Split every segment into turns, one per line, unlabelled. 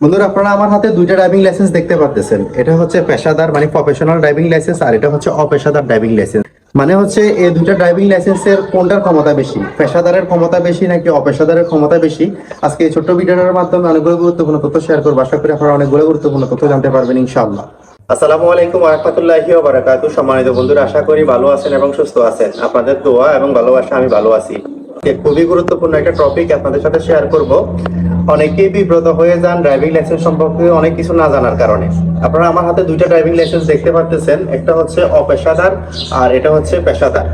বন্ধুরা, আপনারা আমার হাতে দুইটা ড্রাইভিং লাইসেন্স দেখতে পাচ্ছেন এটা হচ্ছে পেশাদার মানে প্রফেশনাল ড্রাইভিং লাইসেন্স আর এটা হচ্ছে অপেশাদার ড্রাইভিং লাইসেন্স মানে হচ্ছে এই দুইটা ড্রাইভিং লাইসেন্সের কোনটার ক্ষমতা বেশি? পেশাদারের ক্ষমতা বেশি নাকি অপেশাদারের ক্ষমতা বেশি? আজকে এই ছোট্ট ভিডিওটার মাধ্যমে অনেকগুলো গুরুত্বপূর্ণ তথ্য শেয়ার করব। আশা করি আপনারা অনেকগুলো গুরুত্বপূর্ণ তথ্য জানতে পারবেন, ইনশাআল্লাহ। আসসালামু আলাইকুম রহমতুল্লাহি বারাকাতু সম্মানিত বন্ধুরা, আশা করি ভালো আছেন এবং সুস্থ আছেন। আপনাদের দোয়া এবং ভালোবাসা আমি ভালো আছি। খুবই গুরুত্বপূর্ণ একটা টপিক আপনাদের সাথে শেয়ার করব। অনেকেই বিব্রত হয়ে যান ড্রাইভিং লাইসেন্স সম্পর্কে অনেক কিছু না জানার কারণে। আপনারা আমার হাতে দুইটা ড্রাইভিং লাইসেন্স দেখতে পাচ্ছেন একটা হচ্ছে অপেশাদার আর এটা হচ্ছে পেশাদার।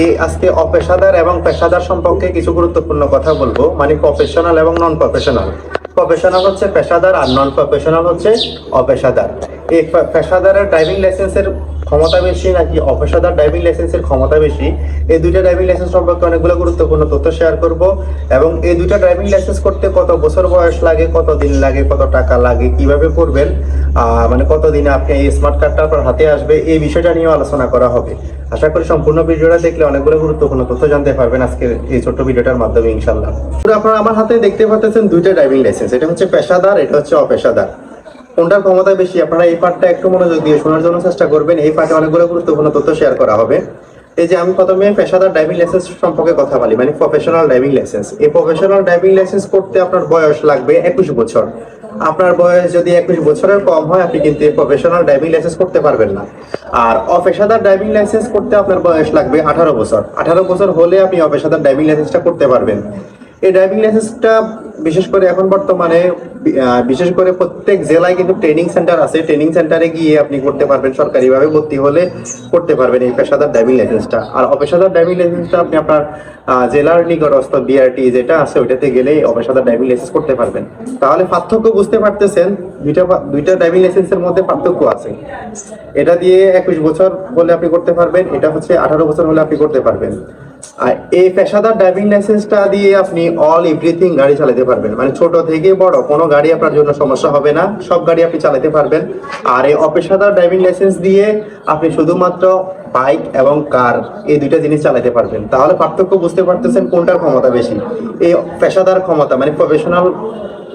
এই আজকে অপেশাদার এবং পেশাদার সম্পর্কে কিছু গুরুত্বপূর্ণ কথা বলব মানে প্রফেশনাল এবং নন প্রফেশনাল প্রফেশনাল হচ্ছে পেশাদার আর নন প্রফেশনাল হচ্ছে অপেশাদার। এই পেশাদারের ড্রাইভিং লাইসেন্সের ক্ষমতা বেশি নাকি অপেশাদার ড্রাইভিং লাইসেন্সের ক্ষমতা বেশি? এই দুইটা ড্রাইভিং লাইসেন্স সম্পর্কে অনেকগুলো গুরুত্বপূর্ণ তথ্য শেয়ার করব এবং এই দুইটা ড্রাইভিং লাইসেন্স করতে কত বছর বয়স লাগে, কত দিন লাগে, কত টাকা লাগে, কীভাবে করবেন? মানে কত দিনে আপনি এই স্মার্ট কার্ডটা আপনার হাতে আসবে? এই বিষয়টা নিয়েও আলোচনা করা হবে। আশা করি সম্পূর্ণ ভিডিওটা দেখলে অনেকগুলো গুরুত্বপূর্ণ তথ্য জানতে পারবেন আজকে এই ছোট্ট ভিডিওটার মাধ্যমে ইনশাল্লাহ আপনারা আমার হাতে দেখতে পাচ্ছেন দুইটা ড্রাইভিং লাইসেন্স এটা হচ্ছে পেশাদার, এটা হচ্ছে অপেশাদার। কোনটার ক্ষমতা বেশি, আপনারা এই পার্টটা একটু মনোযোগ দিয়ে শোনার জন্য চেষ্টা করবেন। এই পার্টে অনেকগুলো গুরুত্বপূর্ণ তথ্য শেয়ার করা হবে। এই যে আমি প্রথমে পেশাদার ড্রাইভিং লাইসেন্স সম্পর্কে কথা বলি মানে প্রফেশনাল ড্রাইভিং লাইসেন্স এই প্রফেশনাল ড্রাইভিং লাইসেন্স করতে আপনার বয়স লাগবে একুশ বছর। আপনার বয়স যদি একুশ বছরের কম হয়, আপনি কিন্তু প্রফেশনাল ড্রাইভিং লাইসেন্স করতে পারবেন না। আর অপেশাদার ড্রাইভিং লাইসেন্স করতে আপনার বয়স লাগবে আঠারো বছর। আঠারো বছর হলে আপনি অপেশাদার ড্রাইভিং লাইসেন্সটা করতে পারবেন। এই ড্রাইভিং লাইসেন্সটা বিশেষ করে এখন বর্তমানে বিশেষ করে প্রত্যেক জেলায় কিন্তু ট্রেনিং সেন্টার আছে। ট্রেনিং সেন্টারে গিয়ে আপনি করতে পারবেন, সরকারিভাবে ভর্তি হলে করতে পারবেন এই পেশাদার ড্রাইভিং লাইসেন্সটা আর অপেশাদার ড্রাইভিং লাইসেন্সটা আপনি আপনার জেলার নিকটস্থ বিআরটি যেটা আছে, ওইটাতে গেলেই অপেশাদার ড্রাইভিং লাইসেন্স করতে পারবেন। তাহলে পার্থক্য বুঝতে পারতেছেন, দুইটা দুইটা ড্রাইভিং লাইসেন্সের মধ্যে পার্থক্য আছে। এটা দিয়ে একুশ বছর হলে আপনি করতে পারবেন, এটা হচ্ছে আঠারো বছর হলে আপনি করতে পারবেন। এই পেশাদার ড্রাইভিং লাইসেন্সটা দিয়ে আপনি অল এভরিথিং গাড়ি চালাতে পারবেন। মানে ছোট থেকে বড় কোনো গাড়ি আপনার জন্য সমস্যা হবে না, সব গাড়ি আপনি চালাতে পারবেন। আর এই অপেশাদার ড্রাইভিং লাইসেন্স দিয়ে আপনি শুধুমাত্র বাইক এবং কার এই দুইটা জিনিস চালাতে পারবেন। তাহলে পার্থক্য বুঝতে পারতেছেন কোনটার ক্ষমতা বেশি? এই পেশাদার ক্ষমতা মানে প্রফেশনাল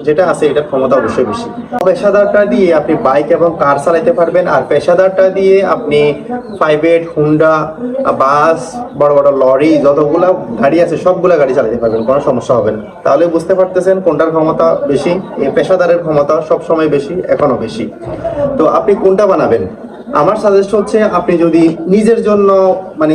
যেটা আছে, এটার ক্ষমতা অবশ্যই বেশি। পেশাদারটা দিয়ে আপনি বাইক এবং কার চালাইতে পারবেন, আর পেশাদারটা দিয়ে আপনি প্রাইভেট হুন্ডা বাস বড় বড় লরি যতগুলো গাড়ি আছে, সবগুলো গাড়ি চালাতে পারবেন, কোনো সমস্যা হবে না। তাহলে বুঝতে পারতেছেন কোনটার ক্ষমতা বেশি? পেশাদারের ক্ষমতা সবসময় বেশি এখনও বেশি। তো আপনি কোনটা বানাবেন? আমার সাজেস্ট হচ্ছে আপনি যদি নিজের জন্য মানে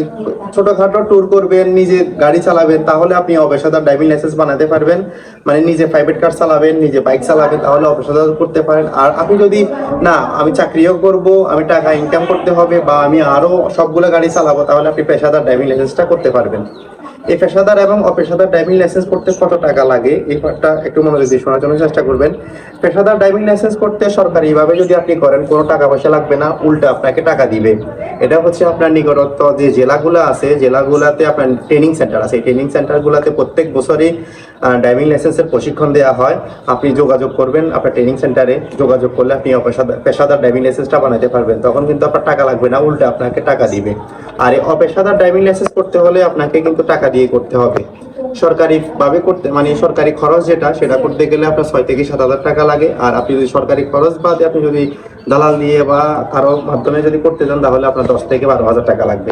ছোটখাটো ট্যুর করবেন, নিজে গাড়ি চালাবেন, তাহলে আপনি অপেশাদার ড্রাইভিং লাইসেন্স বানাতে পারবেন। মানে নিজে প্রাইভেট কার চালাবেন, নিজে বাইক চালাবেন, তাহলে অপেশাদার করতে পারেন। আর আপনি যদি, না, আমি চাকরিও করব, আমি টাকা ইনকাম করতে হবে, বা আমি আরও সবগুলো গাড়ি চালাবো, তাহলে আপনি পেশাদার ড্রাইভিং লাইসেন্সটা করতে পারবেন। এই পেশাদার এবং অপেশাদার ড্রাইভিং লাইসেন্স করতে কত টাকা লাগে? এই পার্টটা একটু মনোযোগ দিয়ে শোনার জন্য চেষ্টা করবেন। পেশাদার ড্রাইভিং লাইসেন্স করতে সরকারিভাবে যদি আপনি করেন, কোনো টাকা পয়সা লাগবে না, উল্টা আপনাকে টাকা দিবে। এটা হচ্ছে আপনার নিকটত্ব যে জেলাগুলো আছে, জেলাগুলোতে আপনার ট্রেনিং সেন্টার আছে। এই ট্রেনিং সেন্টারগুলোতে প্রত্যেক বছরই ড্রাইভিং লাইসেন্সের প্রশিক্ষণ দেওয়া হয়। আপনি যোগাযোগ করবেন, আপনার ট্রেনিং সেন্টারে যোগাযোগ করলে আপনি অপেশাদার, পেশাদার ড্রাইভিং লাইসেন্সটা বানাতে পারবেন। তখন কিন্তু আপনার টাকা লাগবে না, উল্টা আপনাকে টাকা দিবে। আর এই অপেশাদার ড্রাইভিং লাইসেন্স করতে হলে আপনাকে কিন্তু টাকা দিয়ে করতে হবে। সরকারিভাবে করতে মানে সরকারি খরচ যেটা, সেটা করতে গেলে আপনার ছয় থেকে সাত হাজার টাকা লাগে। আর আপনি যদি সরকারি খরচ বাদে আপনি যদি দালাল দিয়ে বা কারও মাধ্যমে যদি করতে চান তাহলে আপনার দশ থেকে বারো হাজার টাকা লাগবে।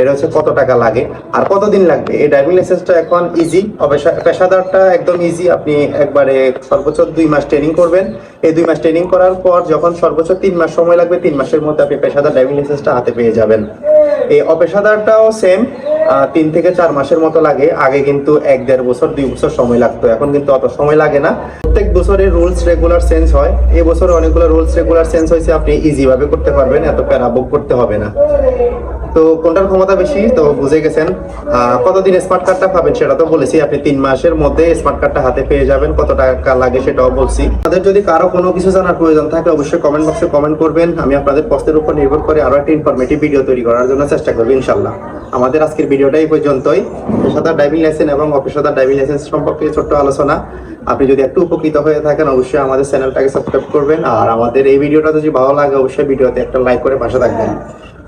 এটা হচ্ছে কত টাকা লাগে আর কতদিন লাগবে? এই ড্রাইভিং লাইসেন্সটা এখন ইজি পেশাদারটা একদম ইজি আপনি একবারে সর্বোচ্চ দুই মাস ট্রেনিং করবেন। এই দুই মাস ট্রেনিং করার পর যখন সর্বোচ্চ তিন মাস সময় লাগবে, তিন মাসের মধ্যে আপনি পেশাদার ড্রাইভিং লাইসেন্সটা হাতে পেয়ে যাবেন। এই অপেশাদারটাও সেম তিন থেকে চার মাসের মতো লাগে। আগে কিন্তু এক, দেড় বছর, দুই বছর সময় লাগতো। এখন কিন্তু অত সময় লাগে না। প্রত্যেক বছরের রুলস রেগুলার চেঞ্জ হয়। এই বছর অনেকগুলো রুলস রেগুলার চেঞ্জ হয়েছে, আপনি ইজি ভাবে করতে পারবেন, এত প্যারা বুক করতে হবে না। তো কোনটার ক্ষমতা বেশি? তো বুঝে গেছেন। কতদিন স্মার্ট কার্ডটা পাবেন সেটা তো বলেছি। আপনি তিন মাসের মধ্যে স্মার্ট কার্ডটা হাতে পেয়ে যাবেন। কত টাকা লাগে সেটাও বলছি। আপনাদের যদি কারও কোনো কিছু জানার প্রয়োজন থাকে, অবশ্যই কমেন্ট বক্সে কমেন্ট করবেন। আমি আপনাদের পোস্টের উপর নির্ভর করে আরও একটা ইনফরমেটিভ ভিডিও তৈরি করার জন্য চেষ্টা করব ইনশাল্লাহ আমাদের আজকের ভিডিওটা এই পর্যন্তই। পেশাদার ড্রাইভিং লাইসেন্স এবং অপেশাদার ড্রাইভিং লাইসেন্স সম্পর্কে ছোট্ট আলোচনা। আপনি যদি একটু উপকৃত হয়ে থাকেন, অবশ্যই আমাদের চ্যানেলটাকে সাবস্ক্রাইব করবেন। আর আমাদের এই ভিডিওটা যদি ভালো লাগে, অবশ্যই ভিডিওতে একটা লাইক করে পাশে থাকবেন।